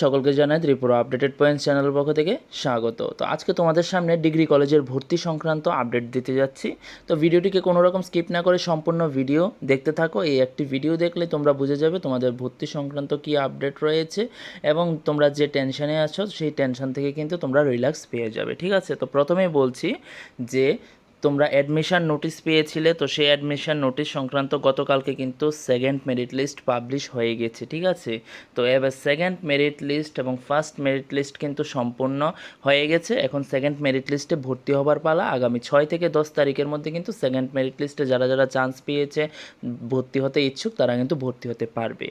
সকলকে জানাই Tripura updated point চ্যানেলের পক্ষ থেকে স্বাগত। তো আজকে তোমাদের সামনে ডিগ্রি কলেজের ভর্তি সংক্রান্ত আপডেট দিতে যাচ্ছি। তো ভিডিওটিকে কোনো রকম স্কিপ না করে সম্পূর্ণ ভিডিও দেখতে থাকো। এই একটি ভিডিও দেখলে তোমরা বুঝে যাবে তোমাদের ভর্তি সংক্রান্ত কী আপডেট রয়েছে এবং তোমরা যে টেনশানে আছো সেই টেনশন থেকে কিন্তু তোমরা রিল্যাক্স পেয়ে যাবে। ঠিক আছে? তো প্রথমেই বলছি যে তোমরা অ্যাডমিশন নোটিশ পেয়েছিলে, তো সেই অ্যাডমিশন নোটিশ সংক্রান্ত গতকালকে কিন্তু সেকেন্ড মেরিট লিস্ট পাবলিশ হয়ে গেছে, ঠিক আছে? তো এবার সেকেন্ড মেরিট লিস্ট এবং ফার্স্ট মেরিট লিস্ট কিন্তু সম্পূর্ণ হয়ে গেছে। এখন সেকেন্ড মেরিট লিস্টে ভর্তি হবার পালা, আগামী ছয় থেকে দশ তারিখের মধ্যে কিন্তু সেকেন্ড মেরিট লিস্টে যারা যারা চান্স পেয়েছে, ভর্তি হতে ইচ্ছুক, তারা কিন্তু ভর্তি হতে পারবে।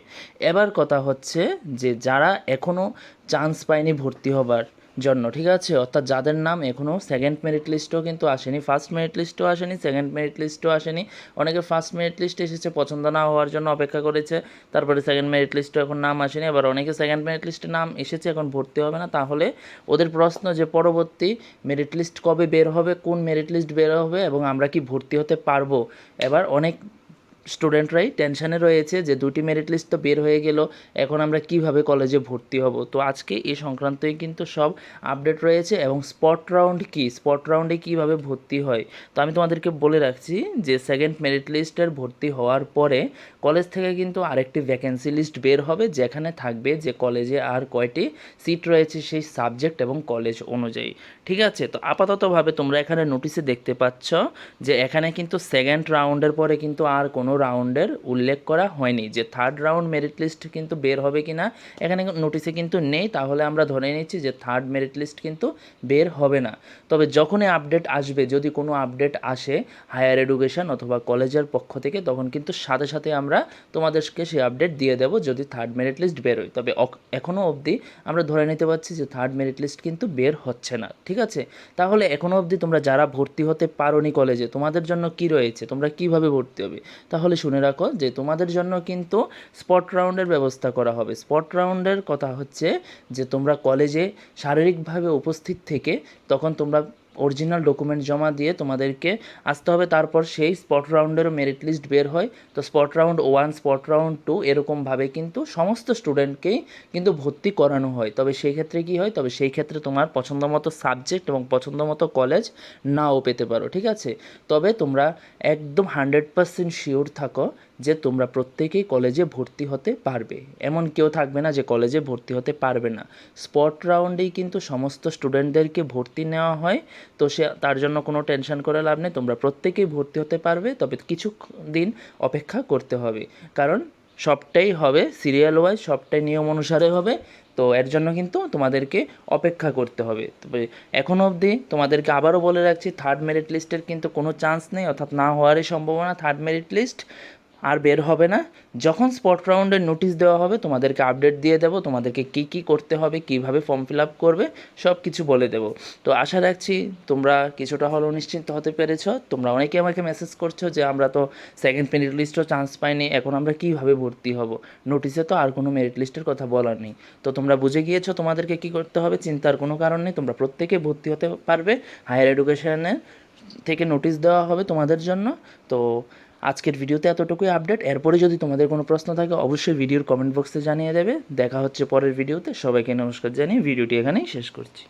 এবার কথা হচ্ছে যে যারা এখনও চান্স পায়নি ভর্তি হবার জন্য, ঠিক আছে? অর্থাৎ যাদের নাম এখনও সেকেন্ড মেরিট লিস্টও কিন্তু আসেনি ফার্স্ট মেরিট লিস্টও আসেনি সেকেন্ড মেরিট লিস্টও আসেনি। অনেকে ফার্স্ট মেরিট লিস্ট এসেছে, পছন্দ না হওয়ার জন্য অপেক্ষা করেছে, তারপরে সেকেন্ড মেরিট লিস্টও এখন নাম আসেনি এবার অনেকে সেকেন্ড মেরিট লিস্টে নাম এসেছে, এখন ভর্তি হবে না। তাহলে ওদের প্রশ্ন যে পরবর্তী মেরিট লিস্ট কবে বের হবে, কোন মেরিট লিস্ট বের হবে, এবং আমরা কি ভর্তি হতে পারব? এবার অনেক স্টুডেন্টরাই টেনশানে রয়েছে যে দুটি মেরিট লিস্ট তো বের হয়ে গেল, এখন আমরা কীভাবে কলেজে ভর্তি হব? তো আজকে এই সংক্রান্তই কিন্তু সব আপডেট রয়েছে এবং স্পট রাউন্ড কি? স্পট রাউন্ডে কীভাবে ভর্তি হয়? তো আমি তোমাদেরকে বলে রাখছি যে সেকেন্ড মেরিট লিস্টের ভর্তি হওয়ার পরে কলেজ থেকে কিন্তু আরেকটি ভ্যাকেন্সি লিস্ট বের হবে, যেখানে থাকবে যে কলেজে আর কয়টি সিট রয়েছে সেই সাবজেক্ট এবং কলেজ অনুযায়ী। ঠিক আছে? তো আপাততভাবে তোমরা এখানে নোটিশে দেখতে পাচ্ছ যে এখানে কিন্তু সেকেন্ড রাউন্ডের পরে কিন্তু আর কোনো রাউন্ডের উল্লেখ করা হয়নি যে থার্ড রাউন্ড মেরিট লিস্ট কিন্তু বের হবে কি না এখানে নোটিশে কিন্তু নেই, তাহলে আমরা ধরে নিচ্ছি যে থার্ড মেরিট লিস্ট কিন্তু বের হবে না। তবে যখনই আপডেট আসবে, যদি কোনো আপডেট আসে হায়ার এডুকেশন অথবা কলেজের পক্ষ থেকে, তখন কিন্তু সাথে সাথে আমরা তোমাদেরকে সেই আপডেট দিয়ে দেবো যদি থার্ড মেরিট লিস্ট বেরোয় তবে এখনও অবধি আমরা ধরে নিতে পারছি যে থার্ড মেরিট লিস্ট কিন্তু বের হচ্ছে না, ঠিক আছে? তাহলে এখনও অবধি তোমরা যারা ভর্তি হতে পারোনি কলেজে, তোমাদের জন্য কি রয়েছে? তোমরা কীভাবে ভর্তি হবে? তাহলে শুনে রাখো যে তোমাদের জন্য কিন্তু স্পট রাউন্ডের ব্যবস্থা করা হবে। স্পট রাউন্ডের কথা হচ্ছে যে তোমরা কলেজে শারীরিকভাবে উপস্থিত থেকে তখন তোমরা অরিজিনাল ডকুমেন্ট জমা দিয়ে তোমাদেরকে আসতে হবে। তারপর সেই স্পট রাউন্ডেরও মেরিট লিস্ট বের হয়। তো spot round one spot round two এরকমভাবে কিন্তু সমস্ত স্টুডেন্টকেই কিন্তু ভর্তি করানো হয়। তবে সেই ক্ষেত্রে কী হয়? তবে সেই ক্ষেত্রে তোমার পছন্দ মতো সাবজেক্ট এবং পছন্দ মতো কলেজ নাও পেতে পারো, ঠিক আছে? তবে তোমরা একদম হান্ড্রেড পার্সেন্ট শিওর থাকো যে তোমরা প্রত্যেকেই কলেজে ভর্তি হতে পারবে। এমন কেউ থাকবে না যে কলেজে ভর্তি হতে পারবে না। স্পট রাউন্ডেই কিন্তু সমস্ত স্টুডেন্টদেরকে ভর্তি নেওয়া হয়, তো সে তার জন্য কোনো টেনশন করে লাভ নেই। তোমরা প্রত্যেকেই ভর্তি হতে পারবে, তবে কিছু দিন অপেক্ষা করতে হবে। কারণ সবটাই হবে সিরিয়াল ওয়াইজ সবটাই নিয়ম অনুসারে হবে, তো এর জন্য কিন্তু তোমাদেরকে অপেক্ষা করতে হবে। তবে এখনও অবধি তোমাদেরকে আবারও বলে রাখছি থার্ড মেরিট লিস্টের কিন্তু কোনো চান্স নেই, অর্থাৎ না হওয়ারই সম্ভাবনা থার্ড মেরিট লিস্ট আর বের হবে না। যখন স্পট রাউন্ডের নোটিশ দেওয়া হবে, তোমাদেরকে আপডেট দিয়ে দেবো, তোমাদেরকে কী কী করতে হবে, কীভাবে ফর্ম ফিল আপ করবে সব কিছু বলে দেবো। তো আশা রাখছি তোমরা কিছুটা হলেও নিশ্চিন্ত হতে পেরেছ। তোমরা অনেকে আমাকে মেসেজ করছ যে, আমরা তো সেকেন্ড মেরিট লিস্টও চান্স পাইনি, এখন আমরা কীভাবে ভর্তি হব? নোটিশে তো আর কোনো মেরিট লিস্টের কথা বলার নেই। তো তোমরা বুঝে গিয়েছো তোমাদেরকে কী করতে হবে, চিন্তার কোনো কারণ নেই। তোমরা প্রত্যেকে ভর্তি হতে পারবে। হায়ার এডুকেশনের থেকে নোটিশ দেওয়া হবে তোমাদের জন্য। তো আজকের ভিডিওতে এতটুকুই আপডেট এরপরে যদি তোমাদের কোনো প্রশ্ন থাকে, অবশ্যই ভিডিওর কমেন্ট বক্সে জানিয়ে দেবে। দেখা হচ্ছে পরের ভিডিওতে। সবাইকে নমস্কার জানিয়ে ভিডিওটি এখানেই শেষ করছি।